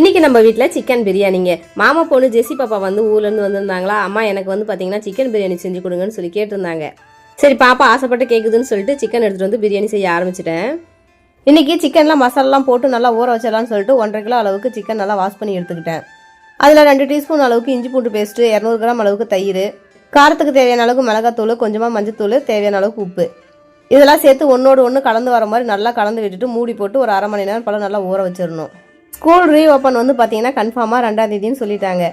இன்றைக்கி நம்ம வீட்டில் சிக்கன் பிரியாணிங்க. மாமா பொண்ணு ஜெசி பாப்பா வந்து ஊர்லேருந்து வந்திருந்தாங்களா? அம்மா எனக்கு வந்து பார்த்தீங்கன்னா சிக்கன் பிரியாணி செஞ்சு கொடுங்கன்னு சொல்லி கேட்டிருந்தாங்க. சரி பாப்பா ஆசைப்பட்டு கேட்குதுன்னு சொல்லிட்டு சிக்கன் எடுத்துகிட்டு வந்து பிரியாணி செய்ய ஆரம்பிச்சிட்டேன். இன்றைக்கி சிக்கன்லாம் மசாலாலாம் போட்டு நல்லா ஊற வச்சிடலாம்னு சொல்லிட்டு ஒன்றரை கிலோ அளவுக்கு சிக்கன் நல்லா வாஷ் பண்ணி எடுத்துக்கிட்டேன். அதில் ரெண்டு டீஸ்பூன் அளவுக்கு இஞ்சி பூண்டு பேஸ்ட்டு இரநூறு கிராம் அளவுக்கு தயிர் காரத்துக்கு தேவையான அளவுக்கு மிளகாத்தூள் கொஞ்சமாக மஞ்சத்தூள் தேவையான அளவுக்கு உப்பு. இதெல்லாம் சேர்த்து ஒன்றோடு ஒன்று கலந்து வர மாதிரி நல்லா கலந்து விட்டுட்டு மூடி போட்டு ஒரு அரை மணி நேரம் பழம் நல்லா ஊற வச்சிடணும். ஸ்கூல் ரீ ஓப்பன் வந்து பார்த்தீங்கன்னா கன்ஃபார்மாக ரெண்டாம் தேதின்னு சொல்லிட்டாங்க.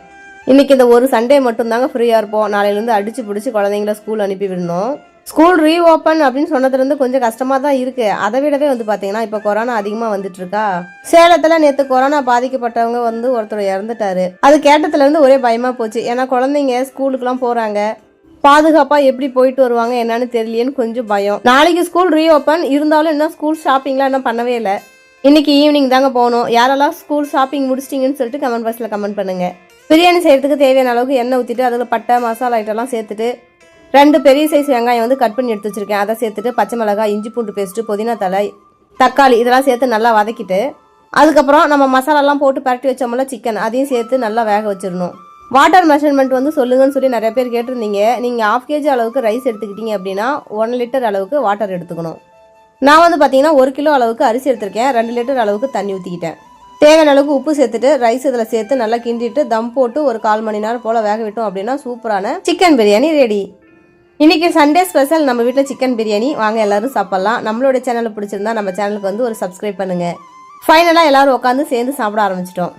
இன்றைக்கி இந்த ஒரு சண்டே மட்டும்தாங்க ஃப்ரீயாக இருப்போம். நாளையிலேருந்து அடித்து பிடிச்சி குழந்தைங்கள ஸ்கூல் அனுப்பி விடணும். ஸ்கூல் ரீ ஓப்பன் அப்படின்னு சொன்னதுலேருந்து கொஞ்சம் கஷ்டமாக தான் இருக்குது அதை விடவே வந்து பார்த்தீங்கன்னா இப்போ கொரோனா அதிகமாக வந்துட்டு இருக்கா? சேலத்தில் நேற்று கொரோனா பாதிக்கப்பட்டவங்க வந்து ஒருத்தர் இறந்துட்டாரு. அது கேட்டதுலேருந்து ஒரே பயமாக போச்சு. ஏன்னா குழந்தைங்க ஸ்கூலுக்குலாம் போகிறாங்க பாதுகாப்பாக எப்படி போயிட்டு வருவாங்க என்னன்னு தெரியலையேன்னு கொஞ்சம் பயம். நாளைக்கு ஸ்கூல் ரீஓப்பன் இருந்தாலும் இன்னும் ஸ்கூல் ஷாப்பிங்லாம் இன்னும் பண்ணவே இல்லை. இன்னைக்கு ஈவினிங் தாங்க போகணும். யாரெல்லாம் ஸ்கூல் ஷாப்பிங் முடிச்சிட்டிங்கன்னு சொல்லிட்டு கமெண்ட் பாக்ஸில் கமெண்ட் பண்ணுங்கள் பிரியாணி செய்கிறதுக்கு தேவையான அளவுக்கு எண்ணெய் ஊற்றிட்டு அதில் பட்டை மசாலா ஐட்டம்லாம் சேர்த்துட்டு ரெண்டு பெரிய சைஸ் வெங்காயம் வந்து கட் பண்ணி எடுத்து வச்சுருக்கேன். அதை சேர்த்துட்டு பச்சை மிளகாய் இஞ்சி பூண்டு பேஸ்ட்டு புதினா தலை தக்காளி இதெல்லாம் சேர்த்து நல்லா வதக்கிட்டு அதுக்கப்புறம் நம்ம மசாலாலாம் போட்டு பரட்டி வச்சோம்ல சிக்கன் அதையும் சேர்த்து நல்லா வேக வச்சிடணும். வாட்டர் மெஷர்மெண்ட் வந்து சொல்லுங்கன்னு சொல்லி நிறைய பேர் கேட்டிருந்தீங்க. நீங்கள் ஆஃப் கேஜி அளவுக்கு ரைஸ் எடுத்துக்கிட்டீங்க அப்படின்னா ஒன் லிட்டர் அளவுக்கு வாட்டர் எடுத்துக்கணும். நான் வந்து பார்த்தீங்கன்னா ஒரு கிலோ அளவுக்கு அரிசி எடுத்திருக்கேன். ரெண்டு லிட்டர் அளவுக்கு தண்ணி ஊற்றிக்கிட்டேன் தேவையான அளவுக்கு உப்பு சேர்த்துட்டு ரைஸ் இதில் சேர்த்து நல்லா கிண்டிட்டு தம் போட்டு ஒரு கால் மணி நேரம் போல் வேக விட்டோம் அப்படின்னா சூப்பரான சிக்கன் பிரியாணி ரெடி இன்றைக்கி சண்டே ஸ்பெஷல் நம்ம வீட்டில் சிக்கன் பிரியாணி வாங்க எல்லோரும் சாப்பிட்லாம். நம்மளோட சேனல் பிடிச்சிருந்தா நம்ம சேனலுக்கு வந்து ஒரு சப்ஸ்கிரைப் பண்ணுங்கள் ஃபைனலாக எல்லாரும் உட்காந்து சேர்ந்து சாப்பிட ஆரம்பிச்சிட்டோம்.